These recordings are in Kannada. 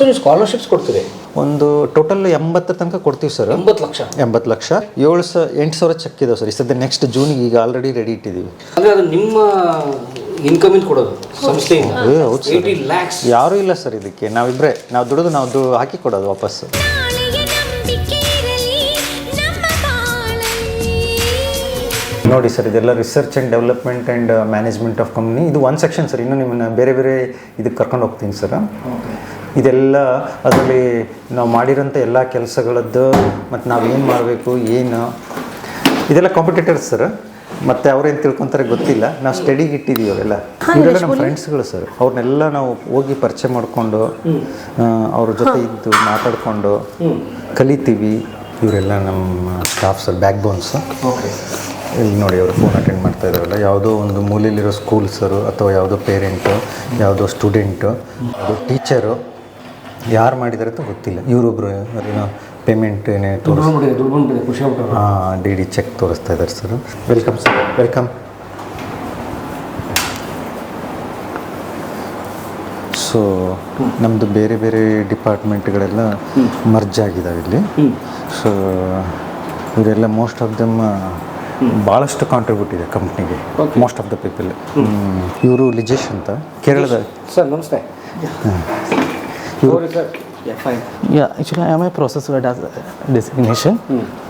ಸೊ ನೀವು ಸ್ಕಾಲರ್ಶಿಪ್ಸ್ ಕೊಡ್ತೀರಿ? ಒಂದು ಟೋಟಲ್ ಎಂಬತ್ತರ ತನಕ ಕೊಡ್ತೀವಿ ಸರ್ ಎಂಬತ್ತು ಲಕ್ಷ. ಎಂಬತ್ತು ಲಕ್ಷ. ಏಳು ಸ ಎಂಟು ಸಾವಿರ ಚೆಕ್ ಇದಾವೆ ಸರ್ ಈ ಸದ್ಯ ನೆಕ್ಸ್ಟ್ ಜೂನಿಗೆ ಈಗ ಆಲ್ರೆಡಿ ರೆಡಿ ಇಟ್ಟಿದ್ದೀವಿ ಅಂದರೆ ಅದು ನಿಮ್ಮ ಇನ್ಕಮಿಂದ ಕೊಡೋದು ಸಂಸ್ಥೆಯಿಂದ. ಏ, ಹೌದು ಸರ್. ಏಯ್ಟಿ ಲ್ಯಾಕ್ಸ್ ಯಾರೂ ಇಲ್ಲ ಸರ್ ಇದಕ್ಕೆ. ನಾವಿಬ್ಬರೇ ನಾವು ದುಡಿದು ನಾವು ದು ಹಾಕಿ ಕೊಡೋದು ವಾಪಸ್. ನಾಳೆಯ ನಂಬಿಕೆ ಇರಲಿ ನಮ್ಮ ಬಾಳಲ್ಲಿ. ನೋಡಿ ಸರ್ ಇದೆಲ್ಲ research and development and management of company ಇದು ಒಂದು ಸೆಕ್ಷನ್ ಸರ್ ಇನ್ನು ನಿಮ್ಮನ್ನು ಬೇರೆ ಬೇರೆ ಇದಕ್ಕೆ ಕರ್ಕೊಂಡು ಹೋಗ್ತೀನಿ ಸರ್ ಇದೆಲ್ಲ ಅದರಲ್ಲಿ ನಾವು ಮಾಡಿರೋಂಥ ಎಲ್ಲ ಕೆಲಸಗಳದ್ದು ಮತ್ತು ನಾವು ಏನು ಮಾಡಬೇಕು ಏನು? ಇದೆಲ್ಲ ಕಾಂಪಿಟೇಟರ್ಸ್ ಸರ್. ಮತ್ತು ಅವ್ರೇನು ತಿಳ್ಕೊತಾರೆ ಗೊತ್ತಿಲ್ಲ. ನಾವು ಸ್ಟಡಿಗೆ ಇಟ್ಟಿದ್ದೀವಿ ಅವರೆಲ್ಲ. ಇವರೆಲ್ಲ ನಮ್ಮ ಫ್ರೆಂಡ್ಸ್ಗಳು ಸರ್. ಅವ್ರನ್ನೆಲ್ಲ ನಾವು ಹೋಗಿ ಪರಿಚಯ ಮಾಡಿಕೊಂಡು ಅವ್ರ ಜೊತೆ ಇದ್ದು ಮಾತಾಡಿಕೊಂಡು ಕಲಿತೀವಿ. ಇವರೆಲ್ಲ ನಮ್ಮ ಸ್ಟಾಫ್ ಸರ್ ಬ್ಯಾಕ್ ಬೋನ್ಸ್ ಇಲ್ಲಿ ನೋಡಿ ಅವರು ಫೋನ್ ಅಟೆಂಡ್ ಮಾಡ್ತಾ ಇದ್ದಾರಲ್ಲ. ಯಾವುದೋ ಒಂದು ಮೂಲೆಯಲ್ಲಿರೋ ಸ್ಕೂಲ್ಸರು ಅಥವಾ ಯಾವುದೋ ಪೇರೆಂಟು ಯಾವುದೋ ಸ್ಟೂಡೆಂಟು ಯಾವುದೋ ಟೀಚರು ಯಾರು ಮಾಡಿದ್ದಾರೆ ಅಂತ ಗೊತ್ತಿಲ್ಲ. ಇವರೊಬ್ಬರು ಏನೋ ಪೇಮೆಂಟ್ ಏನೇ ದುಡ್ಡು ಖುಷಿ ಹಾಂ ಡಿ ಡಿ ಚೆಕ್ ತೋರಿಸ್ತಾ ಇದ್ದಾರೆ sir welcome sir welcome so ನಮ್ಮದು ಬೇರೆ ಬೇರೆ ಡಿಪಾರ್ಟ್ಮೆಂಟ್ಗಳೆಲ್ಲ ಮರ್ಜ್ ಆಗಿದ್ದಾವೆ ಇಲ್ಲಿ. ಸೊ ಇವರೆಲ್ಲ ಮೋಸ್ಟ್ ಆಫ್ ದಮ್ ಭಾಳಷ್ಟು ಕಾಂಟ್ರಿಬ್ಯೂಟ್ ಇದೆ ಕಂಪ್ನಿಗೆ ಮೋಸ್ಟ್ ಆಫ್ ದ ಪೀಪಲ್ ಇವರು ಲಿಜೇಶ್ ಅಂತ. ಕೇರಳದ ಸರ್ ನಮಸ್ತೆ. Sir fine Yeah, actually, I am a process word as a designation.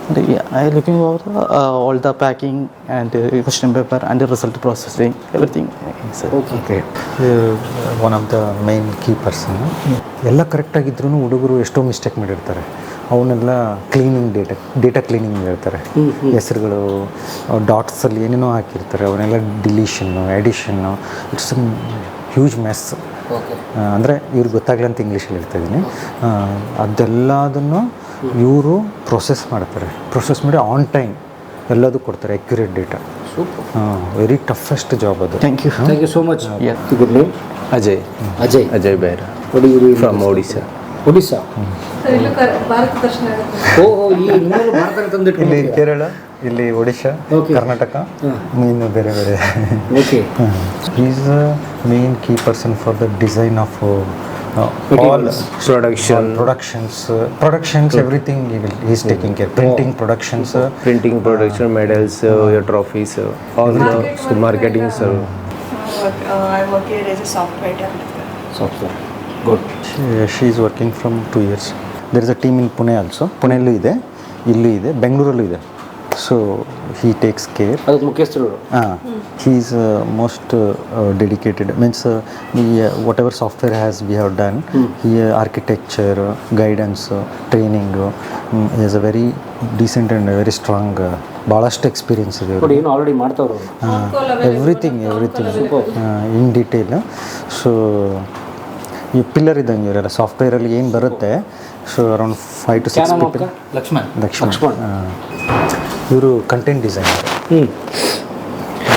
And, yeah, I am looking over uh, all the packing and uh, question paper and the result processing, everything. Yes, sir. Okay one of the main key person ಎಲ್ಲ ಕರೆಕ್ಟಾಗಿದ್ರೂ ಹುಡುಗರು ಎಷ್ಟೋ ಮಿಸ್ಟೇಕ್ ಮಾಡಿರ್ತಾರೆ ಅವನ್ನೆಲ್ಲ ಕ್ಲೀನಿಂಗ್ ಡೇಟಾ ಡೇಟಾ ಕ್ಲೀನಿಂಗ್ ಹೇಳ್ತಾರೆ ಹೆಸರುಗಳು ಡಾಟ್ಸಲ್ಲಿ ಏನೇನೋ ಹಾಕಿರ್ತಾರೆ ಅವನ್ನೆಲ್ಲ deletion edition it's huge mess ಅಂದರೆ ಇವ್ರಿಗೆ ಗೊತ್ತಾಗಲಿ ಅಂತ ಇಂಗ್ಲೀಷಲ್ಲಿ ಹೇಳ್ತಾ ಇದ್ದೀನಿ ಅದೆಲ್ಲದನ್ನು ಇವರು ಪ್ರೊಸೆಸ್ ಮಾಡ್ತಾರೆ. ಪ್ರೊಸೆಸ್ ಮಾಡಿ ಆನ್ ಟೈಮ್ ಎಲ್ಲದೂ ಕೊಡ್ತಾರೆ accurate data super very toughest job ಅದು. Thank you thank you so much good name Ajay Ajay Ajay ಬೇರ ಫ್ರಮ್ ಒಡಿಶಾ ಒಡಿಶಾ ಓಹೋ ಓ ತಂದಿಟ್ಟು ಕೇರಳ? ಇಲ್ಲಿ ಒಡಿಶಾ. ಕರ್ನಾಟಕ ಇನ್ನು ಬೇರೆ ಬೇರೆ. Is main key person for the design of all production productions productions everything is taking care printing productions printing production medals trophies all sir uh, I work here as a software developer. Software good she is working from two years there is a team in Pune also ಪುಣೆಯಲ್ಲೂ ಇದೆ ಇಲ್ಲೂ ಇದೆ ಬೆಂಗಳೂರಲ್ಲೂ ಇದೆ ಸೊ ಹಿ ಟೇಕ್ಸ್ ಕೇರ್ ಅದಕ್ಕೆ ಮುಖ್ಯಸ್ಥರು ಹಾಂ he is most dedicated means ಈ whatever software has we have done ಈ architecture guidance training is a very decent and very strong ಭಾಳಷ್ಟು ಎಕ್ಸ್ಪೀರಿಯನ್ಸ್ ಇದೆ ಏನು already ಮಾಡ್ತಾವ್ರು everything everything in detail so ಈ ಪಿಲ್ಲರ್ ಇದ್ದಂಗೆ ಇವರೆಲ್ಲ ಸಾಫ್ಟ್ವೇರಲ್ಲಿ ಏನು ಬರುತ್ತೆ? So around five to six people Lakshman Lakshman ಇವರು ಕಂಟೆಂಟ್ ಡಿಸೈನ್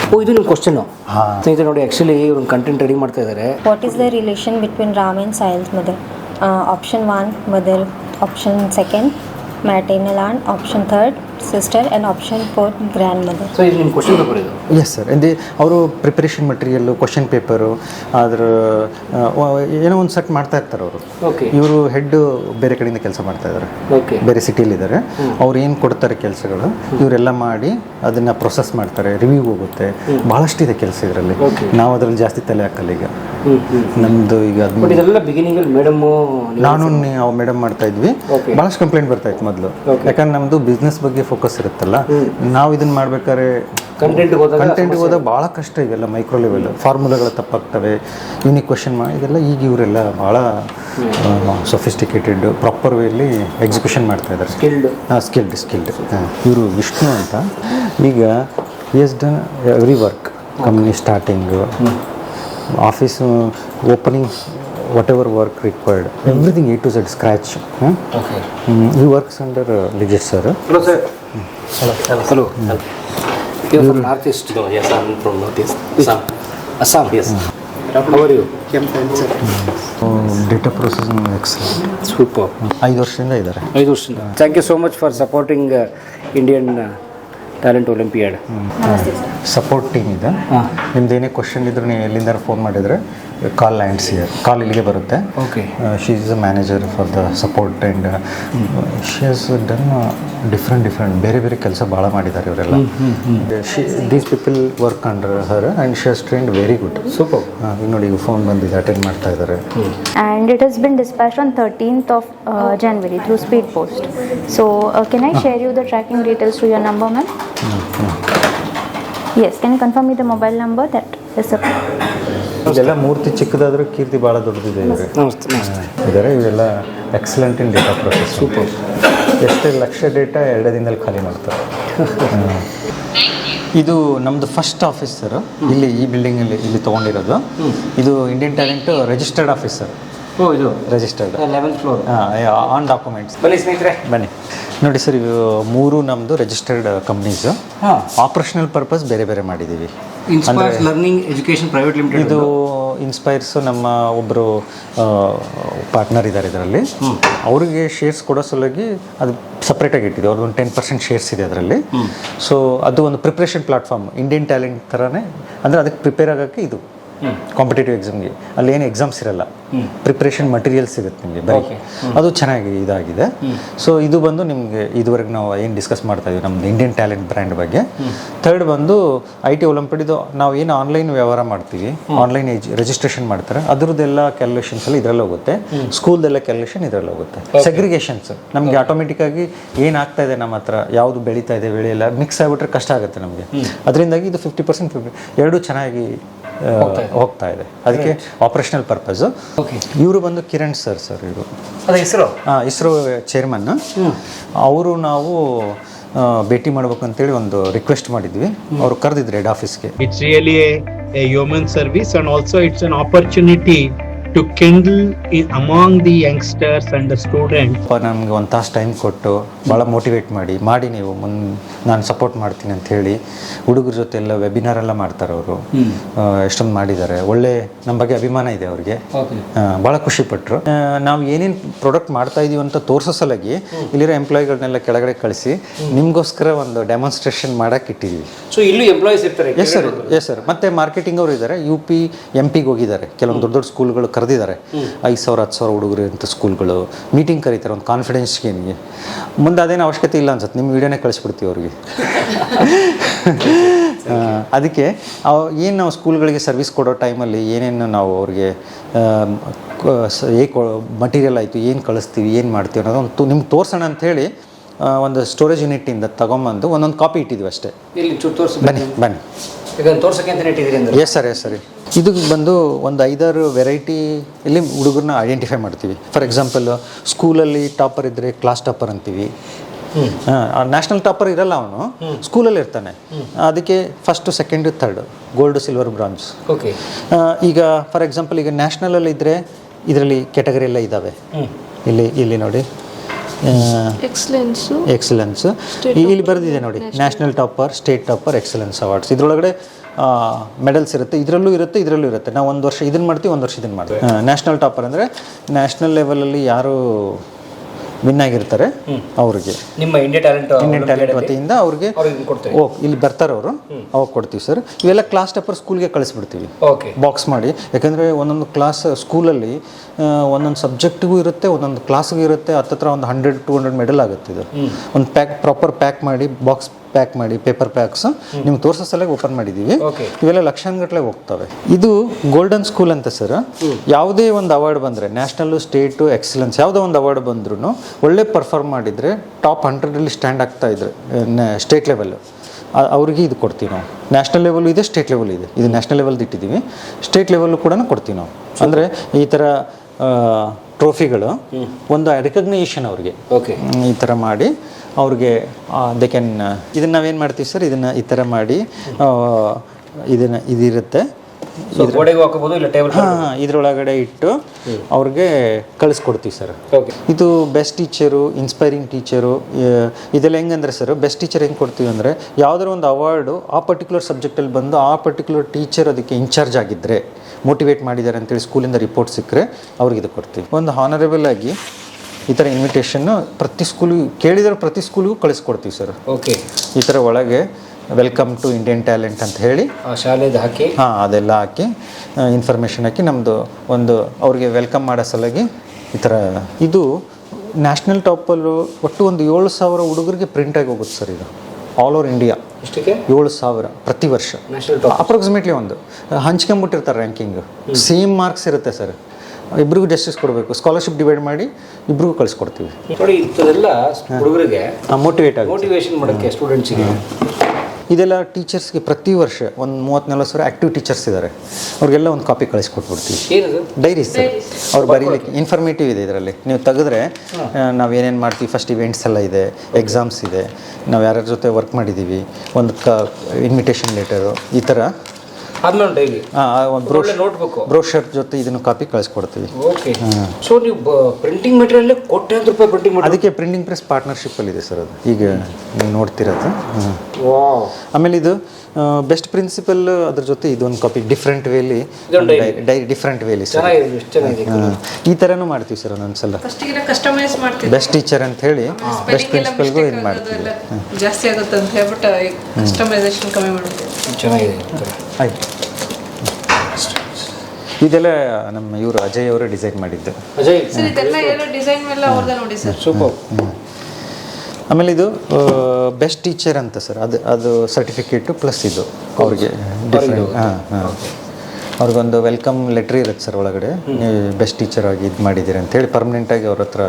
ಓ ಇದು ನಿಮ್ಮ ಕ್ವಶನ್ ಸ್ನೇಹಿತರೆ ನೋಡಿ ಆಕ್ಚುಲಿ ಇವರು ಕಂಟೆಂಟ್ ರೆಡಿ ಮಾಡ್ತಾ ಇದ್ದಾರೆ what is the relation between Ram and ಸೈಲ್ಸ್ mother option one mother option second maternal and option third sister, and option 4 grandmother. So ಇದು ನಿಮ್ಮ ಕ್ವಶನ್ ಪೇಪರ್ ಇದು? ಎಸ್ ಸರ್ ಅಂದರೆ ಅವರು ಪ್ರಿಪರೇಷನ್ ಮಟೀರಿಯಲ್ಲು ಕ್ವಶನ್ ಪೇಪರು ಅದ್ರ ಆ, ವ- ಏನೋ ಒಂದು ಸೆಟ್ ಮಾಡ್ತಾ ಇರ್ತಾರೆ ಅವರು. ಓಕೆ ಇವರು ಹೆಡ್ ಬೇರೆ ಕಡೆಯಿಂದ ಕೆಲಸ ಮಾಡ್ತಾ ಇದ್ದಾರೆ ಓಕೆ ಬೇರೆ ಸಿಟಿಲಿದ್ದಾರೆ ಅವ್ರು ಏನು ಕೊಡ್ತಾರೆ ಕೆಲಸಗಳು ಇವರೆಲ್ಲ ಮಾಡಿ ಅದನ್ನು ಪ್ರೊಸೆಸ್ ಮಾಡ್ತಾರೆ ರಿವ್ಯೂ ಹೋಗುತ್ತೆ. ಭಾಳಷ್ಟಿದೆ ಕೆಲಸ ಇದರಲ್ಲಿ. ನಾವು ಅದರಲ್ಲಿ ಜಾಸ್ತಿ ತಲೆ ಹಾಕಲ್ಲ ಈಗ. ನಮ್ಮದು ಈಗ ಮೇಡಮು ನಾನು ಮೇಡಮ್ ಮಾಡ್ತಾ ಇದ್ವಿ. ಭಾಳಷ್ಟು ಕಂಪ್ಲೇಂಟ್ ಬರ್ತಾ ಇತ್ತು ಮೊದಲು. ಯಾಕಂದ್ರೆ ನಮ್ಮದು ಬಿಸ್ನೆಸ್ ಬಗ್ಗೆ ಫೋಕಸ್ ಇರುತ್ತಲ್ಲ ನಾವು ಇದನ್ನ ಮಾಡ್ಬೇಕಾದ್ರೆ ಕಂಟೆಂಟ್ ಹೋದಾಗ ಭಾಳ ಕಷ್ಟ ಇವೆಲ್ಲ ಮೈಕ್ರೋ ಲೆವೆಲ್ ಫಾರ್ಮುಲಾಗಳು ತಪ್ಪಾಗ್ತವೆ ಯೂನಿಕ್ ಕ್ವಶನ್ ಮಾಡಿ ಇದೆಲ್ಲ ಈಗ ಇವರೆಲ್ಲ ಭಾಳ ಸೊಫಿಸ್ಟಿಕೇಟೆಡ್ ಪ್ರಾಪರ್ ವೇಲಿ ಎಕ್ಸಿಕ್ಯೂಷನ್ ಮಾಡ್ತಾ ಇದ್ದಾರೆ. ಸ್ಕಿಲ್ಡ್ ಹಾಂ ಸ್ಕಿಲ್ಡ್ ಸ್ಕಿಲ್ಡ್ ಇವರು ವಿಷ್ಣು ಅಂತ. ಈಗ yes done every work company starting office opening whatever work required everything A to Z scratch okay ಈ works under ಲಿಜೆಸ್ sir hello sir hello hello from north east No, yes, I'm from Northeast. Assam. Assam Yes. ಅವರ್ ಯು ಡೇಟಾ ಪ್ರೊಸೆಸಿಂಗ್ ಎಕ್ಸ್ ಸೂಪರ್ ಐದು ವರ್ಷದಿಂದ ಇದ್ದಾರೆ. ಐದು ವರ್ಷದಿಂದ. Thank you so much for supporting Indian talent olympiad support team ಇದೆ. ನಿಮ್ದು ಏನೇ ಕ್ವಶನ್ ಇದ್ರೂ ನೀವು ಎಲ್ಲಿಂದ ಫೋನ್ ಮಾಡಿದರೆ ಕಾಲ್ ಲ್ಯಾಂಡ್ಸ್ ಇಯರ್ ಕಾಲ್ ಇಲ್ಲಿಗೆ ಬರುತ್ತೆ. Okay she is a manager for the support and she has done different different ಬೇರೆ ಬೇರೆ ಕೆಲಸ ಭಾಳ ಮಾಡಿದ್ದಾರೆ ಇವರೆಲ್ಲ. These people work under her and she has trained very good super ಈಗ ನೋಡಿ ಈಗ ಫೋನ್ ಬಂದಿದೆ ಅಟೆಂಡ್ ಮಾಡ್ತಾ ಇದ್ದಾರೆ. And it has been dispatch on 13th of January through speed post so can I share you the tracking details to details number your number, can confirm ಇದೆ mobile number that yes sir ಇದೆಲ್ಲ ಮೂರ್ತಿ ಚಿಕ್ಕದಾದ್ರೂ ಕೀರ್ತಿ ಭಾಳ ದೊಡ್ಡದಿದೆ ನಮಸ್ತೆ ಇದ್ದಾರೆ ಇವೆಲ್ಲ excellent in data process super ಎಷ್ಟೇ ಲಕ್ಷ ಡೇಟಾ ಎರಡೇ ದಿನದಲ್ಲಿ ಖಾಲಿ ಮಾಡ್ತಾರೆ. ಇದು ನಮ್ಮದು ಫಸ್ಟ್ ಆಫೀಸ್ ಸರ್ ಇಲ್ಲಿ ಈ ಬಿಲ್ಡಿಂಗಲ್ಲಿ ಇಲ್ಲಿ ತೊಗೊಂಡಿರೋದು. ಇದು ಇಂಡಿಯನ್ ಟ್ಯಾಲೆಂಟ್ ರಿಜಿಸ್ಟರ್ಡ್ ಆಫೀಸರ್ ಓ ಇದು registered eleventh floor on documents ಬನ್ನಿ ಸ್ನೇಹಿತರೆ. ಬನ್ನಿ. ನೋಡಿ ಸರ್ ಇವು ಮೂರು ನಮ್ಮದು ರಿಜಿಸ್ಟರ್ಡ್ ಕಂಪ್ನೀಸ್ ಹಾ. ಆಪ್ರೇಷನಲ್ ಪರ್ಪಸ್ ಬೇರೆ ಬೇರೆ ಮಾಡಿದ್ದೀವಿ. ಲರ್ನಿಂಗ್ ಎಜುಕೇಶನ್ ಪ್ರೈವೇಟ್ ಲಿಮಿಟೆಡ್ ಇದು ಇನ್ಸ್ಪೈರ್ಸು ನಮ್ಮ ಒಬ್ಬರು ಪಾರ್ಟ್ನರ್ ಇದ್ದಾರೆ ಇದರಲ್ಲಿ. ಅವರಿಗೆ ಶೇರ್ಸ್ ಕೊಡೋ ಸಲುವಾಗಿ ಅದು ಸಪ್ರೇಟಾಗಿ ಇಟ್ಟಿದೆ. ಅವ್ರದ್ದು ಒಂದು ಟೆನ್ ಪರ್ಸೆಂಟ್ ಶೇರ್ಸ್ ಇದೆ ಅದರಲ್ಲಿ. ಸೊ ಅದು ಒಂದು ಪ್ರಿಪ್ರೇಷನ್ ಪ್ಲಾಟ್ಫಾರ್ಮ್ ಇಂಡಿಯನ್ ಟ್ಯಾಲೆಂಟ್ ಥರನೇ ಅಂದರೆ ಅದಕ್ಕೆ ಪ್ರಿಪೇರ್ ಆಗೋಕ್ಕೆ ಇದು. ಕಾಂಪಿಟೇಟಿವ್ ಎಕ್ಸಾಮ್ಗೆ ಅಲ್ಲಿ ಏನು ಎಕ್ಸಾಮ್ಸ್ ಇರಲ್ಲ. ಪ್ರಿಪ್ರೇಷನ್ ಮಟೀರಿಯಲ್ ಸಿಗುತ್ತೆ ನಿಮಗೆ ಬರೀ. ಅದು ಚೆನ್ನಾಗಿ ಇದಾಗಿದೆ. ಸೊ ಇದು ಬಂದು ನಿಮಗೆ ಇದುವರೆಗೆ ನಾವು ಏನು ಡಿಸ್ಕಸ್ ಮಾಡ್ತಾ ಇದ್ದೀವಿ ನಮ್ದು ಇಂಡಿಯನ್ ಟ್ಯಾಲೆಂಟ್ ಬ್ರ್ಯಾಂಡ್ ಬಗ್ಗೆ. ಥರ್ಡ್ ಬಂದು ಐ ಟಿ ಒಲಂಪಿಡಿದು ನಾವು ಏನು ಆನ್ಲೈನ್ ವ್ಯವಹಾರ ಮಾಡ್ತೀವಿ ಆನ್ಲೈನ್ ರಿಜಿಸ್ಟ್ರೇಷನ್ ಮಾಡ್ತಾರೆ. ಅದರದ್ದೆಲ್ಲ ಕ್ಯಾಲ್ಕುಲೇಷನ್ಸ್ ಎಲ್ಲ ಇದರಲ್ಲಿ ಹೋಗುತ್ತೆ. ಸ್ಕೂಲ್ದೆಲ್ಲ ಕ್ಯಾಲ್ಕುಲೇಷನ್ ಇದರಲ್ಲಿ ಹೋಗುತ್ತೆ. ಸೆಗ್ರಿಗೇಷನ್ಸ್ ನಮಗೆ ಆಟೋಮೆಟಿಕ್ ಆಗಿ ಏನು ಆಗ್ತಾ ಇದೆ ನಮ್ಮ ಹತ್ರ ಯಾವುದು ಬೆಳೀತಾ ಇದೆ ಬೆಳೆಯಲ್ಲ ಮಿಕ್ಸ್ ಆಗಿಬಿಟ್ರೆ ಕಷ್ಟ ಆಗುತ್ತೆ ನಮಗೆ. ಅದರಿಂದಾಗಿ ಇದು ಫಿಫ್ಟಿ ಪರ್ಸೆಂಟ್ ಎರಡು ಚೆನ್ನಾಗಿ ಹೋಗ್ತಾ ಇದೆ. ಅದಕ್ಕೆ ಆಪರೇಷನಲ್ ಪರ್ಪಸ್ ಇವರು ಬಂದು ಕಿರಣ್ ಸರ್ ಸರ್ ಇವರು. ಇಸ್ರೋ ಹೆಸರು? ಇಸ್ರೋ ಚೇರ್ಮನ್ ಅವರು ನಾವು ಭೇಟಿ ಭೇಟಿ ಮಾಡ್ಬೇಕಂತೇಳಿ ಒಂದು ರಿಕ್ವೆಸ್ಟ್ ಮಾಡಿದ್ವಿ. ಅವರು ಕರೆದಿದ್ರು ಹೆಡ್ ಆಫೀಸ್ಗೆ it's really a human service and also it's an opportunity to kindle among among the youngsters and student students. ನಮಗೆ ಒಂದು ತಾಸು ಟೈಮ್ ಕೊಟ್ಟು ಭಾಳ ಮೋಟಿವೇಟ್ ಮಾಡಿ ಮಾಡಿ ನೀವು ಮುನ್ ನಾನು ಸಪೋರ್ಟ್ ಮಾಡ್ತೀನಿ ಅಂತ ಹೇಳಿ ಹುಡುಗರ ಜೊತೆ ಎಲ್ಲ ವೆಬಿನಾರ್ ಎಲ್ಲ ಮಾಡ್ತಾರೆ ಅವರು. ಎಷ್ಟೊಂದು ಮಾಡಿದ್ದಾರೆ ಒಳ್ಳೆ ನಮ್ಮ ಬಗ್ಗೆ ಅಭಿಮಾನ ಇದೆ ಅವ್ರಿಗೆ. ಭಾಳ ಖುಷಿ ಪಟ್ಟರು ನಾವು ಏನೇನು ಪ್ರಾಡಕ್ಟ್ ಮಾಡ್ತಾ ಇದೀವಿ ಅಂತ ತೋರಿಸೋ ಸಲಗಿ ಇಲ್ಲಿರೋ ಎಂಪ್ಲಾಯಿಗಳನ್ನೆಲ್ಲ ಕೆಳಗಡೆ ಕಳಿಸಿ ನಿಮಗೋಸ್ಕರ ಒಂದು ಡೆಮಾನ್ಸ್ಟ್ರೇಷನ್ ಮಾಡಕ್ಕೆ ಇಟ್ಟಿದ್ದೀವಿ ಸೊ ಇಲ್ಲೂ ಎಂಪ್ಲಾಯೀಸ್ ಇರ್ತಾರೆ ಎಸ್ ಸರ್ ಎಸ್ ಸರ್ ಮತ್ತೆ ಮಾರ್ಕೆಟಿಂಗ್ ಅವರು ಇದ್ದಾರೆ ಯು ಪಿ ಎಂ ಪಿಗೆ ಹೋಗಿದ್ದಾರೆ. ಕೆಲವೊಂದು ದೊಡ್ಡ ದೊಡ್ಡ ಸ್ಕೂಲ್ಗಳು ಕರೆದಿದ್ದಾರೆ. ಐದು ಸಾವಿರ ಹತ್ತು ಸಾವಿರ ಹುಡುಗರು ಅಂತ ಸ್ಕೂಲ್ಗಳು ಮೀಟಿಂಗ್ ಕರೀತಾರೆ ಒಂದು ಕಾನ್ಫಿಡೆನ್ಸ್ ಗೇಮ್ಗೆ ಮುಂದೆ ಅದೇನು ಅವಶ್ಯಕತೆ ಇಲ್ಲ ಅನ್ಸುತ್ತೆ. ನಿಮ್ಮ ವಿಡಿಯೋನೇ ಕಳಿಸ್ಬಿಡ್ತೀವಿ ಅವ್ರಿಗೆ. ಅದಕ್ಕೆ ಅದಕ್ಕೆ ಏನು ನಾವು ಸ್ಕೂಲ್ಗಳಿಗೆ ಸರ್ವಿಸ್ ಕೊಡೋ ಟೈಮಲ್ಲಿ ಏನೇನು ನಾವು ಅವ್ರಿಗೆ ಏ ಮಟೀರಿಯಲ್ ಆಯಿತು ಏನು ಕಳಿಸ್ತೀವಿ ಏನು ಮಾಡ್ತೀವಿ ಅನ್ನೋದು ಒಂದು ನಿಮ್ಗೆ ತೋರಿಸೋಣ ಅಂಥೇಳಿ ಒಂದು ಸ್ಟೋರೇಜ್ ಯೂನಿಟಿಂದ ತಗೊಂಬಂದು ಒಂದೊಂದು ಕಾಪಿ ಇಟ್ಟಿದ್ವಿ ಅಷ್ಟೇ. ಬನ್ನಿ ಬನ್ನಿ. ಈಗ ತೋರ್ಸಕ್ಕೆ ಅಂತ ಇಟ್ಟಿದ್ದೀರಿ ಎಸ್ ಸರ್ ಎಸ್ ಸರಿ ಇದು ಬಂದು ಒಂದು ಐದಾರು ವೆರೈಟಿ ಇಲ್ಲಿ ಹುಡುಗರನ್ನ ಐಡೆಂಟಿಫೈ ಮಾಡ್ತೀವಿ. ಫಾರ್ ಎಕ್ಸಾಂಪಲ್ ಸ್ಕೂಲಲ್ಲಿ ಟಾಪರ್ ಇದ್ದರೆ ಕ್ಲಾಸ್ ಟಾಪರ್ ಅಂತೀವಿ. ನ್ಯಾಷನಲ್ ಟಾಪರ್ ಇರಲ್ಲ ಅವನು. ಸ್ಕೂಲಲ್ಲಿ ಇರ್ತಾನೆ. ಅದಕ್ಕೆ first second third gold silver bronze okay ಈಗ ಫಾರ್ ಎಕ್ಸಾಂಪಲ್ ಈಗ ನ್ಯಾಷನಲಲ್ಲಿ ಇದ್ದರೆ ಇದರಲ್ಲಿ ಕೆಟಗರಿ ಎಲ್ಲ ಇದ್ದಾವೆ ಇಲ್ಲಿ ಇಲ್ಲಿ ನೋಡಿ. ಎಕ್ಸಲೆನ್ಸ್ ಎಕ್ಸಲೆನ್ಸ್ ಇಲ್ಲಿ ಬರೆದಿದೆ ನೋಡಿ. National topper state topper excellence awards ಇದರೊಳಗಡೆ ಮೆಡಲ್ಸ್ ಇರುತ್ತೆ. ಇದರಲ್ಲೂ ಇರುತ್ತೆ ಇದರಲ್ಲೂ ಇರುತ್ತೆ. ನಾವು ಒಂದು ವರ್ಷ ಇದನ್ನು ಮಾಡ್ತೀವಿ ಒಂದು ವರ್ಷ ಇದನ್ನು ಮಾಡ್ತೀವಿ. ನ್ಯಾಷನಲ್ ಟಾಪರ್ ಅಂದರೆ ನ್ಯಾಷನಲ್ ಲೆವೆಲಲ್ಲಿ ಯಾರು ವಿನ್ ಆಗಿರ್ತಾರೆ ಅವ್ರಿಗೆ. ನಿಮ್ಮ ಇಂಡಿಯಾ ಟ್ಯಾಲೆಂಟ್ ಇಂಡಿಯನ್ ಟ್ಯಾಲೆಂಟ್ ವತಿಯಿಂದ ಅವ್ರಿಗೆ ಅವ್ರಿಗೆ ಓ ಇಲ್ಲಿ ಬರ್ತಾರೆ ಅವರು. ಅವಾಗ ಕೊಡ್ತೀವಿ ಸರ್. ಇವೆಲ್ಲ ಕ್ಲಾಸ್ ಟಾಪರ್ ಸ್ಕೂಲ್ಗೆ ಕಳಿಸ್ಬಿಡ್ತೀವಿ. ಓಕೆ. ಬಾಕ್ಸ್ ಮಾಡಿ. ಯಾಕಂದರೆ ಒಂದೊಂದು ಕ್ಲಾಸ್ ಸ್ಕೂಲಲ್ಲಿ ಒಂದೊಂದು ಸಬ್ಜೆಕ್ಟಿಗೂ ಇರುತ್ತೆ ಒಂದೊಂದು ಕ್ಲಾಸ್ಗೂ ಇರುತ್ತೆ. ಹತ್ತತ್ರ ಒಂದು ಹಂಡ್ರೆಡ್ ಟು ಹಂಡ್ರೆಡ್ ಮೆಡಲ್ ಆಗುತ್ತೆ ಇದು. ಒಂದು ಪ್ಯಾಕ್ ಪ್ರಾಪರ್ ಪ್ಯಾಕ್ ಮಾಡಿ ಬಾಕ್ಸ್ ಪ್ಯಾಕ್ ಮಾಡಿ ಪೇಪರ್ ಪ್ಯಾಕ್ಸ್ ನಿಮ್ಗೆ ತೋರಿಸೋ ಸಲ ಓಪನ್ ಮಾಡಿದ್ದೀವಿ Okay. ಇವೆಲ್ಲ ಲಕ್ಷಾನುಗಟ್ಟಲೆ ಹೋಗ್ತವೆ. ಇದು ಗೋಲ್ಡನ್ ಸ್ಕೂಲ್ ಅಂತ ಸರ್. ಯಾವುದೇ ಒಂದು ಅವಾರ್ಡ್ ಬಂದರೆ ನ್ಯಾಷನಲ್ಲು ಸ್ಟೇಟು ಎಕ್ಸಲೆನ್ಸ್ ಯಾವುದೋ ಒಂದು ಅವಾರ್ಡ್ ಬಂದ್ರೂ ಒಳ್ಳೆ ಪರ್ಫಾರ್ಮ್ ಮಾಡಿದರೆ ಟಾಪ್ ಹಂಡ್ರೆಡಲ್ಲಿ ಸ್ಟ್ಯಾಂಡ್ ಆಗ್ತಾ ಇದ್ರೆ ಸ್ಟೇಟ್ ಲೆವೆಲ್ ಅವ್ರಿಗೆ ಇದು ಕೊಡ್ತೀವಿ ನಾವು. ನ್ಯಾಷನಲ್ ಲೆವೆಲ್ ಇದೆ ಸ್ಟೇಟ್ ಲೆವೆಲ್ ಇದೆ. ಇದು ನ್ಯಾಷನಲ್ ಲೆವೆಲ್ ಇಟ್ಟಿದ್ದೀವಿ ಸ್ಟೇಟ್ ಲೆವೆಲ್ ಕೂಡ ಕೊಡ್ತೀವಿ ನಾವು. ಅಂದರೆ ಈ ಥರ ಟ್ರೋಫಿಗಳು ಒಂದು ರೆಕಗ್ನೇಷನ್ ಅವ್ರಿಗೆ. ಈ ಥರ ಮಾಡಿ ಅವ್ರಿಗೆ ದೇ ಕ್ಯಾನ್ ಇದನ್ನು ನಾವೇನು ಮಾಡ್ತೀವಿ ಸರ್ ಇದನ್ನು ಈ ಥರ ಮಾಡಿ ಇದನ್ನು ಇದಿರುತ್ತೆ. ಹಾಂ ಇದ್ರೊಳಗಡೆ ಇಟ್ಟು ಅವ್ರಿಗೆ ಕಳಿಸ್ಕೊಡ್ತೀವಿ ಸರ್ ಓಕೆ ಇದು ಬೆಸ್ಟ್ ಟೀಚರು ಇನ್ಸ್ಪೈರಿಂಗ್ ಟೀಚರು ಇದೆಲ್ಲ ಹೆಂಗಂದ್ರೆ ಸರ್ ಬೆಸ್ಟ್ ಟೀಚರ್ ಹೆಂಗೆ ಕೊಡ್ತೀವಿ ಅಂದರೆ ಯಾವುದಾದ್ರು ಒಂದು ಅವಾರ್ಡು ಆ ಪರ್ಟಿಕ್ಯುಲರ್ ಸಬ್ಜೆಕ್ಟಲ್ಲಿ ಬಂದು ಆ ಪರ್ಟಿಕ್ಯುಲರ್ ಟೀಚರ್ ಅದಕ್ಕೆ ಇನ್ಚಾರ್ಜ್ ಆಗಿದ್ದರೆ ಮೋಟಿವೇಟ್ ಮಾಡಿದ್ದಾರೆ ಅಂತೇಳಿ ಸ್ಕೂಲಿಂದ ರಿಪೋರ್ಟ್ ಸಿಕ್ಕರೆ ಅವ್ರಿಗೆ ಇದು ಕೊಡ್ತೀವಿ. ಒಂದು ಹಾನರೇಬಲ್ ಆಗಿ ಈ ಥರ ಇನ್ವಿಟೇಷನ್ನು ಪ್ರತಿ ಸ್ಕೂಲಿಗೂ ಕೇಳಿದ್ರೆ ಪ್ರತಿ ಸ್ಕೂಲಿಗೂ ಕಳಿಸ್ಕೊಡ್ತೀವಿ ಸರ್ ಓಕೆ ಈ ಥರ ಒಳಗೆ ವೆಲ್ಕಮ್ ಟು ಇಂಡಿಯನ್ ಟ್ಯಾಲೆಂಟ್ ಅಂತ ಹೇಳಿ ಶಾಲೆ ಶಾಲೆದು ಹಾಕಿ. ಹಾಂ ಅದೆಲ್ಲ ಹಾಕಿ ಇನ್ಫಾರ್ಮೇಷನ್ ಹಾಕಿ ನಮ್ಮದು ಒಂದು ಅವ್ರಿಗೆ ವೆಲ್ಕಮ್ ಮಾಡೋ ಸಲುವಾಗಿ ಈ ಥರ ಇದು ನ್ಯಾಷನಲ್ ಟಾಪಲ್ಲು ಒಟ್ಟು ಒಂದು ಏಳು ಸಾವಿರ ಹುಡುಗರಿಗೆ ಪ್ರಿಂಟಾಗಿ ಹೋಗುತ್ತೆ ಸರ್ ಇದು. ಆಲ್ ಓವರ್ ಇಂಡಿಯಾ ಏಳು ಸಾವಿರ ಪ್ರತಿ ವರ್ಷ. ನ್ಯಾಷನಲ್ ಟಾಪ್ ಅಪ್ರಾಕ್ಸಿಮೇಟ್ಲಿ ಒಂದು. ಹಂಚ್ಕೊಂಬಿಟ್ಟಿರ್ತಾರೆ ರ್ಯಾಂಕಿಂಗ್ ಸೇಮ್ ಮಾರ್ಕ್ಸ್ ಇರುತ್ತೆ ಸರ್ ಇಬ್ರಿಗೂ ಜಸ್ಟಿಸ್ ಕೊಡಬೇಕು. ಸ್ಕಾಲರ್ಶಿಪ್ ಡಿವೈಡ್ ಮಾಡಿ ಇಬ್ರಿಗೂ ಕಳಿಸ್ಕೊಡ್ತೀವಿ. ನೋಡಿ ಇಂಥದೆಲ್ಲ ಹುಡುಗರಿಗೆ ಮೋಟಿವೇಟ್ ಆಗಿ ಮೋಟಿವೇಶನ್ ಮಾಡೋಕ್ಕೆ ಸ್ಟೂಡೆಂಟ್ಸಿಗೆ ಇದೆಲ್ಲ ಟೀಚರ್ಸ್ಗೆ ಪ್ರತಿ ವರ್ಷ ಒಂದು ಮೂವತ್ತು ನಲ್ವತ್ತು ಸಾವಿರ ಆ್ಯಕ್ಟಿವ್ ಟೀಚರ್ಸ್ ಇದ್ದಾರೆ ಅವ್ರಿಗೆಲ್ಲ ಒಂದು ಕಾಪಿ ಕಳಿಸ್ಕೊಟ್ಬಿಡ್ತೀವಿ. ಡೈರಿ ಸರ್ ಅವ್ರು ಬರೀಲಿಕ್ಕೆ ಇನ್ಫಾರ್ಮೇಟಿವ್ ಇದೆ ಇದರಲ್ಲಿ. ನೀವು ತೆಗೆದ್ರೆ ನಾವು ಏನೇನು ಮಾಡ್ತೀವಿ ಫಸ್ಟ್ ಇವೆಂಟ್ಸ್ ಎಲ್ಲ ಇದೆ ಎಕ್ಸಾಮ್ಸ್ ಇದೆ ನಾವು ಯಾರ್ಯಾರ ಜೊತೆ ವರ್ಕ್ ಮಾಡಿದ್ದೀವಿ ಒಂದು ಕ ಇನ್ವಿಟೇಷನ್ ಲೆಟರು ಈ ಥರ ಆದ್ಮೇಲೆ ಡೈಲಿ ಒಂದು ಒಳ್ಳೆ notebook. ಬ್ರೋಷರ್ ಜೊತೆ ಇದನ್ನು ಕಾಪಿ ಕಳಿಸ್ಕೊಡ್ತೀವಿ. ಓಕೆ ಸೊ ನೀವು ಪ್ರಿಂಟಿಂಗ್ ಮೆಟೀರಿಯಲ್ ಕೋಟ್ಯಾಂತರ ರೂಪಾಯಿ ಪ್ರಿಂಟಿಂಗ್ ಮಾಡಿ ಅದಕ್ಕೆ ಪ್ರಿಂಟಿಂಗ್ ಪ್ರೆಸ್ ಪಾರ್ಟ್ನರ್ಶಿಪ್ಪಲ್ಲಿದೆ ಸರ್ ಅದು. ಈಗ ನೀವು ನೋಡ್ತಿರೋದು. ಆಮೇಲೆ ಇದು ಬೆಸ್ಟ್ ಪ್ರಿನ್ಸಿಪಲ್ ಅದ್ರ ಜೊತೆ ಇದೊಂದು ಕಾಪಿ ಡಿಫ್ರೆಂಟ್ ವೇಲಿ ಡೈ ಡಿಫ್ರೆಂಟ್ ವೇಲಿ ಸರ್. ಈ ಥರನೂ ಮಾಡ್ತೀವಿ ಸರ್ ಒಂದೊಂದು ಸಲ ಬೆಸ್ಟ್ ಟೀಚರ್ ಅಂತ ಹೇಳಿ ಬೆಸ್ಟ್ ಪ್ರಿನ್ಸಿಪಲ್ಗೂ ಇದು ಮಾಡ್ತೀವಿ. ಜಾಸ್ತಿ ಆಗುತ್ತೆ ಅಂತ ಹೇಳ್ಬಿಟ್ಟು ಕಸ್ಟಮೈಸೇಷನ್ ಕಮ್ಮಿ ಮಾಡ್ತೀವಿ. ಚೆನ್ನಾಗಿದೆ. ಆಯ್ತು. ಇದೆಲ್ಲ ನಮ್ಮ ಇವರು ಅಜಯ್ ಅವರು ಡಿಸೈನ್ ಮಾಡಿದ್ದು. ಅಜಯ್. ಸರ್ ಇದೆಲ್ಲ ಏನೋ ಡಿಸೈನ್ ಮೇಲೆ ಅವ್ರದ್ದೇ ನೋಡಿ ಸರ್. ಸೂಪರ್. ಆಮೇಲೆ ಇದು ಬೆಸ್ಟ್ ಟೀಚರ್ ಅಂತ ಸರ್. ಅದು ಅದು ಸರ್ಟಿಫಿಕೇಟು ಪ್ಲಸ್ ಇದು ಅವ್ರಿಗೆ ಹಾಂ ಹಾಂ. ಅವ್ರಿಗೊಂದು ವೆಲ್ಕಮ್ ಲೆಟ್ರ್ ಇರುತ್ತೆ ಸರ್ ಒಳಗಡೆ. ನೀವು ಬೆಸ್ಟ್ ಟೀಚರ್ ಆಗಿ ಇದು ಮಾಡಿದ್ದೀರಿ ಅಂತೇಳಿ ಪರ್ಮನೆಂಟಾಗಿ ಅವ್ರ ಹತ್ರ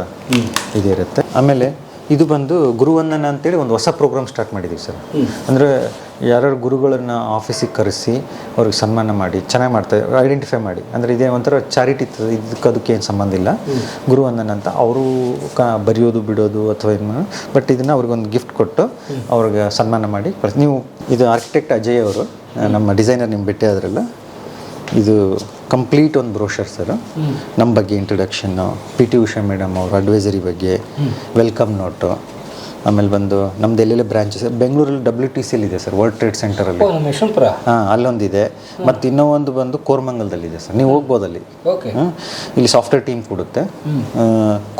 ಇದಿರುತ್ತೆ ಇರುತ್ತೆ. ಆಮೇಲೆ ಇದು ಬಂದು ಗುರುವಂದನ ಅಂತೇಳಿ ಒಂದು ಹೊಸ ಪ್ರೋಗ್ರಾಮ್ ಸ್ಟಾರ್ಟ್ ಮಾಡಿದ್ದೀವಿ ಸರ್. ಅಂದರೆ ಯಾರ್ಯಾರು ಗುರುಗಳನ್ನ ಆಫೀಸಿಗೆ ಕರೆಸಿ ಅವ್ರಿಗೆ ಸನ್ಮಾನ ಮಾಡಿ ಚೆನ್ನಾಗಿ ಮಾಡ್ತಾರೆ ಐಡೆಂಟಿಫೈ ಮಾಡಿ. ಅಂದರೆ ಇದೇ ಒಂಥರ ಚಾರಿಟಿ ಇದಕ್ಕೆ ಅದಕ್ಕೆ ಏನು ಸಂಬಂಧ ಇಲ್ಲ. ಗುರು ಅಂತ ಅವರು ಕ ಬರೆಯೋದು ಬಿಡೋದು ಅಥವಾ ಏನು ಬಟ್ ಇದನ್ನು ಅವ್ರಿಗೊಂದು ಗಿಫ್ಟ್ ಕೊಟ್ಟು ಅವ್ರಿಗೆ ಸನ್ಮಾನ ಮಾಡಿ ನೀವು ಇದು ಆರ್ಕಿಟೆಕ್ಟ್ ಅಜಯ್ ಅವರು ನಮ್ಮ ಡಿಸೈನರ್ ನಿಮ್ಮ ಭೇಟಿ ಅದರಲ್ಲ ಇದು ಕಂಪ್ಲೀಟ್ ಒಂದು ಬ್ರೋಷರ್ ಸರ್ ನಮ್ಮ ಬಗ್ಗೆ introduction P T Usha madam ಅವ್ರ ಅಡ್ವೈಸರಿ ಬಗ್ಗೆ ವೆಲ್ಕಮ್ ನೋಟು ಆಮೇಲೆ ಬಂದು ನಮ್ದು ಎಲ್ಲೆಲ್ಲ ಬ್ರಾಂಚಸ್ ಬೆಂಗಳೂರಲ್ಲಿ ಡಬ್ಲ್ಯೂ ಟಿ ಸಿಲ್ ಇದೆ ಸರ್ ವರ್ಲ್ಡ್ ಟ್ರೇಡ್ ಸೆಂಟರಲ್ಲಿ ಅಲ್ಲಿ. ನಮ್ಮ ಯಶವಂತಪುರ ಹಾಂ ಅಲ್ಲೊಂದಿದೆ. ಮತ್ತು ಇನ್ನೂ ಒಂದು ಬಂದು ಕೋರ್ಮಂಗಲದಲ್ಲಿದೆ ಸರ್. ನೀವು ಹೋಗ್ಬೋದು ಅಲ್ಲಿ. ಓಕೆ. ಹ್ಮ್. ಇಲ್ಲಿ ಸಾಫ್ಟ್ವೇರ್ ಟೀಮ್ ಕೊಡುತ್ತೆ.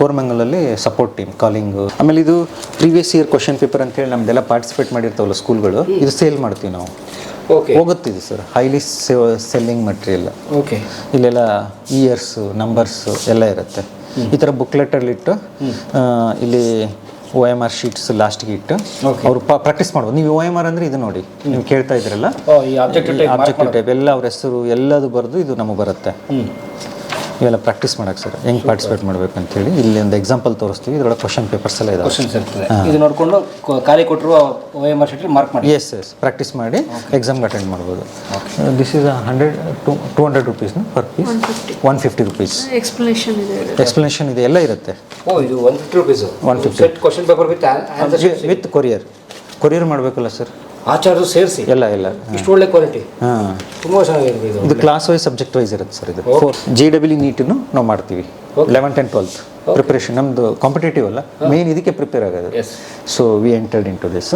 ಕೋರ್ಮಂಗಲಲ್ಲಿ ಸಪೋರ್ಟ್ ಟೀಮ್ ಕಾಲಿಂಗು ಆಮೇಲೆ ಇದು ಪ್ರೀವಿಯಸ್ ಇಯರ್ ಕ್ವಶನ್ ಪೇಪರ್ ಅಂತ ಹೇಳಿ ನಮ್ದೆಲ್ಲ ಪಾರ್ಟಿಸಿಪೇಟ್ ಮಾಡಿರ್ತಾವಲ್ಲ ಸ್ಕೂಲ್ಗಳು ಇದು ಸೇಲ್ ಮಾಡ್ತೀವಿ ನಾವು. ಓಕೆ. ಹೋಗುತ್ತಿದೆ sir highly selling material okay. ಇಲ್ಲೆಲ್ಲ ಇಯರ್ಸು ನಂಬರ್ಸು ಎಲ್ಲ ಇರುತ್ತೆ. ಈ ಥರ ಬುಕ್ಲೆಟಲ್ಲಿಟ್ಟು ಇಲ್ಲಿ ಒ ಎಂ ಆರ್ ಶೀಟ್ಸ್ ಲಾಸ್ಟ್ಗೆ ಇಟ್ಟು ಅವರು ಪ್ರಾಕ್ಟೀಸ್ ಮಾಡ್ಬೋದು. ನೀವು ಒ ಎಂ ಆರ್ ಅಂದ್ರೆ ಇದು ನೋಡಿ. ನೀವು ಕೇಳ್ತಾ ಇದ್ರಲ್ಲ? ಆಬ್ಜೆಕ್ಟಿವ್ ಟೈಪ್ ಎಲ್ಲ ಅವ್ರ ಹೆಸರು ಎಲ್ಲದು ಬರೆದು ಇದು ನಮಗೆ ಬರುತ್ತೆ. ಇವೆಲ್ಲ ಪ್ರಾಕ್ಟೀಸ್ ಮಾಡಕ್ಕೆ ಸರ್. ಹೆಂಗೆ ಪಾರ್ಟಿಸಿಪೇಟ್ ಮಾಡಬೇಕು ಅಂತೇಳಿ ಇಲ್ಲಿ ಒಂದು ಎಕ್ಸಾಂಪಲ್ ತೋರಿಸ್ತೀವಿ. ಇದರೊಳಗೆ ಕ್ವಶನ್ ಪೇಪರ್ಸ್ ಎಲ್ಲ ಇದೆ ಕ್ವಶನ್ಸ್ ಇರ್ತದೆ. ಇದು ನೋಡಿಕೊಂಡು ಖಾಲಿ ಕೊಟ್ಟರು O M R sheet mark ಮಾಡಿ. ಎಸ್ ಎಸ್ ಪ್ರಾಕ್ಟೀಸ್ ಮಾಡಿ ಎಕ್ಸಾಮ್ಗೆ ಅಟೆಂಡ್ ಮಾಡ್ಬೋದು. This is hundred to two hundred rupees per piece one fifty rupees explanation ಇದೆ ಎಕ್ಸ್ಪ್ಲನೇಷನ್ ಇದೆ ಎಲ್ಲ ಇರುತ್ತೆ. ಓ ಇದು one fifty rupees 150. Set question paper with with courier courier ಮಾಡಬೇಕಲ್ಲ ಸರ್ ಆ ಚಾರ್ಜು ಸೇರಿಸಿ. ಎಲ್ಲ ಎಲ್ಲ. ಇಷ್ಟು ಒಳ್ಳೆ ಕ್ವಾಲಿಟಿ ಹಾಂ. ತುಂಬ ಚೆನ್ನಾಗಿದೆ ಇದು. ಇದು ಕ್ಲಾಸ್ ವೈಸ್ ಸಬ್ಜೆಕ್ಟ್ ವೈಸ್ ಇರುತ್ತೆ ಸರ್ ಇದು. ಜಿ ಡಬ್ಲ್ಯೂ ನೀಟನ್ನು ನಾವು ಮಾಡ್ತೀವಿ. ಲೆವೆಂತ್ ಆ್ಯಂಡ್ ಟ್ವೆಲ್ತ್ ಪ್ರಿಪ್ರೇಷನ್ ನಮ್ಮದು ಕಾಂಪಿಟೇಟಿವ್ ಅಲ್ಲ. ಮೇನ್ ಇದಕ್ಕೆ ಪ್ರಿಪೇರ್ ಆಗೋದು. So we entered into this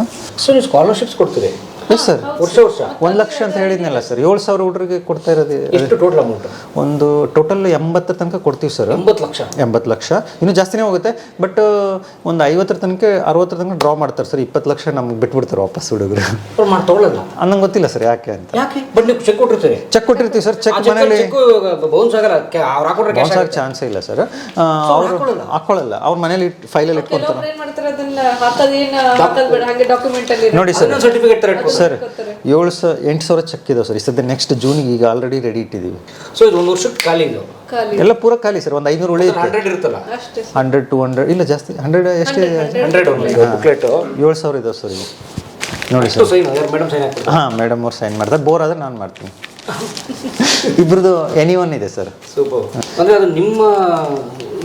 so ನೀವು ಸ್ಕಾಲರ್ಶಿಪ್ಸ್ ಕೊಡ್ತೀರಿ. Yes sir. ವರ್ಷ ವರ್ಷ. ಒಂದು ಲಕ್ಷ ಅಂತ ಹೇಳಿದ್ನಲ್ಲ ಸರ್. ಏಳು ಸಾವಿರ ಹುಡುಗರಿಗೆ ಕೊಡ್ತಾ ಇರೋದು ಎಷ್ಟು ಟೋಟಲ್ ಅಮೌಂಟ್ ಒಂದು ಟೋಟಲ್ ಎಂಬತ್ತರ ತನಕ ಕೊಡ್ತೀವಿ ಸರ್. ಎಂಬತ್ತು ಲಕ್ಷ. ಎಂಬತ್ತು ಲಕ್ಷ. ಇನ್ನೂ ಜಾಸ್ತಿನೇ ಹೋಗುತ್ತೆ. ಬಟ್ ಒಂದು ಐವತ್ತರ ತನಕ ಅರವತ್ತರ ತನಕ ಡ್ರಾ ಮಾಡ್ತಾರೆ ಸರ್. ಇಪ್ಪತ್ತು ಲಕ್ಷ ನಮ್ಗೆ ಬಿಟ್ಬಿಡ್ತಾರೆ ವಾಪಸ್ ಹುಡುಗರು. ತಗೊಳ್ಳಲ್ಲ ಅನ್ನಂಗೆ ಗೊತ್ತಿಲ್ಲ ಸರ್ ಯಾಕೆ ಅಂತ. ಯಾಕೆ? ಬಟ್ ನೀವು ಚೆಕ್ ಕೊಟ್ಟಿರ್ತೀರಿ? ಚೆಕ್ ಕೊಟ್ಟಿರ್ತೀವಿ ಸರ್. ಚೆಕ್ ಮನೇಲಿ ಬೌನ್ಸ್ ಆಗಲ್ಲ. ಬೌನ್ಸ್ ಇಲ್ಲ ಸರ್. ಅವರು ಹಾಕೊಳ್ಳಲ್ಲ? ಅವ್ರ ಮನೇಲಿ ಫೈಲಲ್ಲಿ ಇಟ್ಕೊಂತಾರೆ ಕೆಲವೊಬ್ರು ಏನ್ ಮಾಡ್ತಾರೆ ಅದನ್ನ? ಹಾಕೋದೇನು ಹಾಕೋದ್ ಬೇಡ. ಹಾಗೆ ಡಾಕ್ಯುಮೆಂಟ್ ಅಲ್ಲಿ ನೋಡಿ ಸರ್. ಸರ್ಟಿಫಿಕೇಟ್ ಸರ್ ಏಳು ಸ ಎಂಟು ಸಾವಿರ ಚೆಕ್ ಇದಾವೆ ಸರ್. ಈ ಸದ್ಯ ನೆಕ್ಸ್ಟ್ ಜೂನಿಗೆ ಈಗ ಆಲ್ರೆಡಿ ರೆಡಿ ಇಟ್ಟಿದ್ದೀವಿ ಸೊ ಇದು ಒಂದು ವರ್ಷಕ್ಕೆ ಖಾಲಿ ಇದು? ಎಲ್ಲ ಪೂರ ಖಾಲಿ ಸರ್. ಒಂದು ಐನೂರು ಉಳಿಯುತ್ತೆ ಹಂಡ್ರೆಡ್ ಇರುತ್ತಲ್ಲ? ಅಷ್ಟೇ ಹಂಡ್ರೆಡ್ ಟು ಹಂಡ್ರೆಡ್ ಇಲ್ಲ ಜಾಸ್ತಿ ಹಂಡ್ರೆಡ್ ಎಷ್ಟೇ ಹಂಡ್ರೆಡ್ ಬುಕ್ಲೆಟ್ ಏಳು ಸಾವಿರ ಇದಾವೆ ಸರ್ ಈಗ. ನೋಡಿ ಸರ್. ಸೈನ್ ಮೇಡಮ್ ಸೈನ್ ಹಾಕ್ತಾರೆ ಹಾಂ ಮೇಡಮ್ ಅವ್ರು ಸೈನ್ ಮಾಡ್ತಾರೆ. ಬೋರ್ ಆದರೆ ನಾನು ಮಾಡ್ತೀನಿ. ಇಬ್ರದ್ದು ಎನಿ ಒನ್ ಇದೆ ಸರ್. ಸೂಪರ್ ಅಂದ್ರೆ ಅದು ನಿಮ್ಮ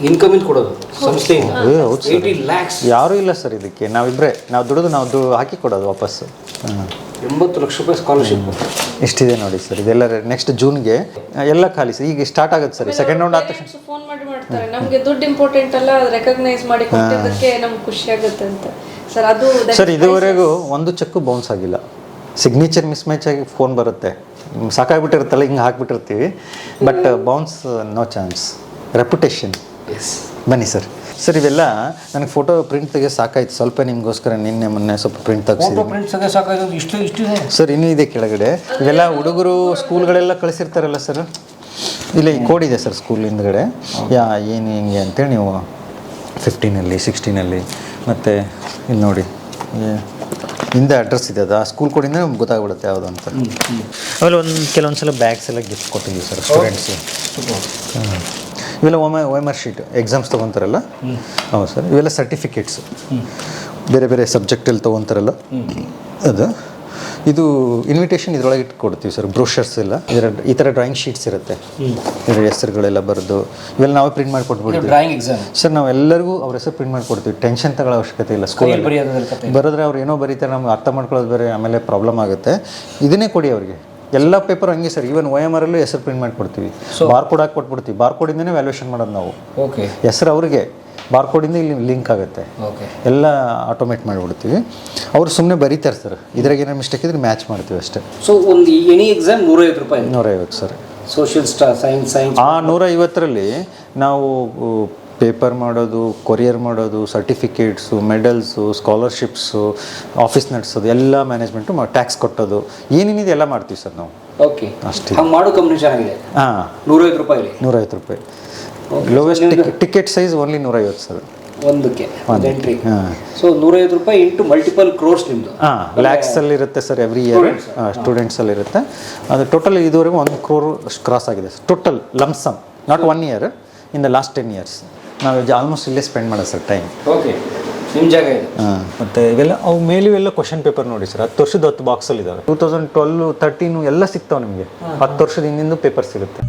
ಇನ್ಕಮ್ ಕೊಡೋದು ಸಂಸ್ಥೆಯಿಂದ. ಯಾರು ಹೌದು. ಸರ್. ಯಾರೂ ಇಲ್ಲ ಸರ್ ಇದಕ್ಕೆ. ನಾವಿಬ್ರೆ ನಾವು ದುಡಿದು ನಾವು ದು ಹಾಕಿ ಕೊಡೋದು ವಾಪಸ್ ಹಾಂ. ಎಂಬತ್ತು ಲಕ್ಷ ರೂಪಾಯಿ ಸ್ಕಾಲರ್ಶಿಪ್ ಎಷ್ಟಿದೆ ನೋಡಿ ಸರ್ ಇದೆಲ್ಲ ನೆಕ್ಸ್ಟ್ ಜೂನ್ಗೆ ಎಲ್ಲ ಖಾಲಿ ಸರ್. ಈಗ ಸ್ಟಾರ್ಟ್ ಆಗುತ್ತೆ ಸರ್ ಸೆಕೆಂಡ್ ರೌಂಡ್ ಆದ ತಕ್ಷಣ. ಫೋನ್ ಮಾಡಿ ಮಾಡ್ತಾರೆ. ನಮಗೆ ದುಡ್ಡು ಇಂಪಾರ್ಟೆಂಟ್ ಅಲ್ಲ ರೆಕಗ್ನೈಸ್ ಮಾಡಿ ಕೊಟ್ಟಿದ್ದಕ್ಕೆ ನಮ್ಗೆ ಖುಷಿ ಆಗುತ್ತೆ ಅಂತ. ಸರ್ ಅದು ಸರ್ ಇದುವರೆಗೂ ಒಂದು ಚೆಕ್ಕು ಬೌನ್ಸ್ ಆಗಿಲ್ಲ. ಸಿಗ್ನೇಚರ್ ಮಿಸ್ ಮ್ಯಾಚ್ ಆಗಿ ಫೋನ್ ಬರುತ್ತೆ. ಸಾಕಾಗ್ಬಿಟ್ಟಿರುತ್ತಲ್ಲ ಹಿಂಗೆ ಹಾಕ್ಬಿಟ್ಟಿರ್ತೀವಿ. But bounce no chance reputation yes ಬನ್ನಿ ಸರ್. ಸರ್ ಇವೆಲ್ಲ ನನಗೆ ಫೋಟೋ ಪ್ರಿಂಟ್ ತೆಗೆ ಸಾಕಾಯ್ತು. ಸ್ವಲ್ಪ ನಿಮಗೋಸ್ಕರ ನಿನ್ನೆ ಮೊನ್ನೆ ಸ್ವಲ್ಪ ಪ್ರಿಂಟ್ ಫೋಟೋ ಇಷ್ಟು ಸರ್ ಇನ್ನೂ ಇದೆ ಕೆಳಗಡೆ. ಇವೆಲ್ಲ ಹುಡುಗರು ಸ್ಕೂಲ್ಗಳೆಲ್ಲ ಕಳಿಸಿರ್ತಾರಲ್ಲ ಸರ್? ಇಲ್ಲ ಈ ಕೋಡ್ ಇದೆ ಸರ್ ಸ್ಕೂಲ್ ಹಿಂದ್ಗಡೆ. ಯಾ ಏನು ಹಿಂಗೆ ಅಂತೇಳಿ ನೀವು ಫಿಫ್ಟೀನಲ್ಲಿ ಸಿಕ್ಸ್ಟೀನಲ್ಲಿ ಮತ್ತು ಇಲ್ಲಿ ನೋಡಿ. ಏ- ಹಿಂದೆ ಅಡ್ರೆಸ್ ಇದೆ ಅದು. ಆ ಸ್ಕೂಲ್ ಕೋಡಿಂದ ನಮ್ಗೆ ಗೊತ್ತಾಗ್ಬಿಡುತ್ತೆ ಯಾವುದು ಅಂತ. ಆಮೇಲೆ ಒಂದು ಕೆಲವೊಂದು ಸಲ ಬ್ಯಾಗ್ಸ್ ಎಲ್ಲ ಗಿಫ್ಟ್ ಕೊಟ್ಟಿದ್ದೀವಿ ಸರ್ ಸ್ಟೂಡೆಂಟ್ಸು ಇವೆಲ್ಲ ಒಮ್ಮೆ ಆರ್ ಶೀಟ್ ಎಕ್ಸಾಮ್ಸ್ ತೊಗೊತಾರಲ್ಲ? ಹೌದು ಸರ್. ಇವೆಲ್ಲ ಸರ್ಟಿಫಿಕೇಟ್ಸ್ ಬೇರೆ ಬೇರೆ ಸಬ್ಜೆಕ್ಟಲ್ಲಿ ತೊಗೊತಾರಲ್ಲ? ಅದು. ಇದು ಇನ್ವಿಟೇಷನ್ ಇದ್ರೊಳಗೆ ಇಟ್ಟು ಕೊಡ್ತೀವಿ ಸರ್. ಬ್ರೋಷರ್ಸ್ ಎಲ್ಲ. ಇದರ ಈ ಥರ ಡ್ರಾಯಿಂಗ್ ಶೀಟ್ಸ್ ಇರುತ್ತೆ. ಇದರ ಹೆಸರುಗಳೆಲ್ಲ ಬರೆದು. ಇವೆಲ್ಲ ನಾವೇ ಪ್ರಿಂಟ್ ಮಾಡಿ ಕೊಟ್ಬಿಡ್ತೀವಿ ಡ್ರಾಯಿಂಗ್ ಎಕ್ಸಾಮ್ ಸರ್ ನಾವು ಎಲ್ಲರಿಗೂ ಅವ್ರ ಹೆಸರು ಪ್ರಿಂಟ್ ಮಾಡಿ ಕೊಡ್ತೀವಿ ಟೆನ್ಷನ್ ತಗೊಳ್ಳೋ ಅವಶ್ಯಕತೆ ಇಲ್ಲ ಸ್ಕೂಲ್ ಬರೆದ್ರೆ ಅವ್ರು ಏನೋ ಬರೀತಾರೆ ನಮ್ಗೆ ಅರ್ಥ ಮಾಡ್ಕೊಳ್ಳೋದು ಬೇರೆ ಆಮೇಲೆ ಪ್ರಾಬ್ಲಮ್ ಆಗುತ್ತೆ. ಇದನ್ನೇ ಕೊಡಿ ಅವ್ರಿಗೆ. ಎಲ್ಲ ಪೇಪರ್ ಹಂಗೆ ಸರ್. ಈವನ್ ಓ ಎಂ ಅಲ್ಲೂ ಹೆಸರು ಪ್ರಿಂಟ್ ಮಾಡಿ ಕೊಡ್ತೀವಿ ಬಾರ್ ಕೋಡ್ ಹಾಕಿ ಕೊಟ್ಬಿಡ್ತೀವಿ. ಬಾರ್ ಕೋಡಿಂದನೇ ವ್ಯಾಲ್ಯೂಷನ್ ಮಾಡೋದು ನಾವು. ಓಕೆ ಹೆಸರು ಅವ್ರಿಗೆ. ಬಾರ್ ಕೋಡಿಂದ ಇಲ್ಲಿ ಲಿಂಕ್ ಆಗುತ್ತೆ. ಓಕೆ ಎಲ್ಲ ಆಟೋಮೇಟ್ ಮಾಡಿಬಿಡ್ತೀವಿ. ಅವ್ರು ಸುಮ್ಮನೆ ಬರೀತಾರೆ ಸರ್ ಇದ್ರಾಗ ಏನೋ ಮಿಸ್ಟೇಕ್ ಇದ್ರೆ ಮ್ಯಾಚ್ ಮಾಡ್ತೀವಿ ಅಷ್ಟೇ. ಸೊ ಒಂದು ಎನಿ ಎಕ್ಸಾಮ್ ನೂರೈವತ್ತು ರೂಪಾಯಿ. ನೂರೈವತ್ತು ಸರ್ ಸೋಷಿಯಲ್ ಸ್ಟಾ ಸೈನ್ಸ್ ಸೈನ್ಸ್ ಆ ನೂರೈವತ್ತರಲ್ಲಿ ನಾವು ಪೇಪರ್ ಮಾಡೋದು ಕೊರಿಯರ್ ಮಾಡೋದು ಸರ್ಟಿಫಿಕೇಟ್ಸು ಮೆಡಲ್ಸು ಸ್ಕಾಲರ್ಶಿಪ್ಸು ಆಫೀಸ್ ನಡೆಸೋದು ಎಲ್ಲ ಮ್ಯಾನೇಜ್ಮೆಂಟು ಟ್ಯಾಕ್ಸ್ ಕೊಟ್ಟೋದು ಏನೇನಿದೆ ಎಲ್ಲ ಮಾಡ್ತೀವಿ ಸರ್ ನಾವು. ಓಕೆ. ಅಷ್ಟೇ ಹಂಗೆ ಮಾಡೋ ಕಂಪ್ನಿ ಚೆನ್ನಾಗಿದೆ. ಹಾಂ. ನೂರೈವತ್ತು ರೂಪಾಯಿ ನೂರೈವತ್ತು ರೂಪಾಯಿ. ಲೋವೆಸ್ಟ್ ಟಿಕೆಟ್ ಸೈಜ್ ಓನ್ಲಿ ನೂರೈವತ್ತು ಸರ್. ಒಂದಕ್ಕೆ ಒಂದು ಎಂಟ್ರಿ ಸೊ ನೂರೈವತ್ತು ರೂಪಾಯಿ ಇಂಟು ಮಲ್ಟಿಪಲ್ ಕ್ರೋರ್ಸ್ ನಿಮ್ಮದು ಹಾಂ ಲ್ಯಾಕ್ಸಲ್ಲಿ ಇರುತ್ತೆ ಸರ್ ಎವ್ರಿ ಇಯರ್ ಸ್ಟೂಡೆಂಟ್ಸಲ್ಲಿ ಇರುತ್ತೆ ಅದು ಟೋಟಲ್ ಇದುವರೆಗೂ ಒಂದು ಕ್ರೋರ್ ಕ್ರಾಸ್ ಆಗಿದೆ total lumpsum not one year in the last ten years ನಾವು ಆಲ್ಮೋಸ್ಟ್ ಇಲ್ಲೇ ಸ್ಪೆಂಡ್ ಮಾಡೋದು ಸರ್ ಟೈಮ್ ಓಕೆ ನಿಮ್ಮ ಜಾಗ ಇದೆ. ಹಾಂ. ಮತ್ತು ಇವೆಲ್ಲ ಅವು ಮೇಲೂ ಎಲ್ಲ ಕ್ವಶನ್ ಪೇಪರ್ ನೋಡಿ ಸರ್ ಹತ್ತು ವರ್ಷದ ಹತ್ತು ಬಾಕ್ಸಲ್ಲಿ ಇದ್ದಾವೆ ಟೂ ತೌಸಂಡ್ ಟ್ವೆಲ್ ತರ್ಟೀನು ಎಲ್ಲ ಸಿಗ್ತಾವೆ ನಿಮಗೆ. ಹತ್ತು ವರ್ಷದ ಹಿಂದಿಂದು ಪೇಪರ್ ಸಿಗುತ್ತೆ.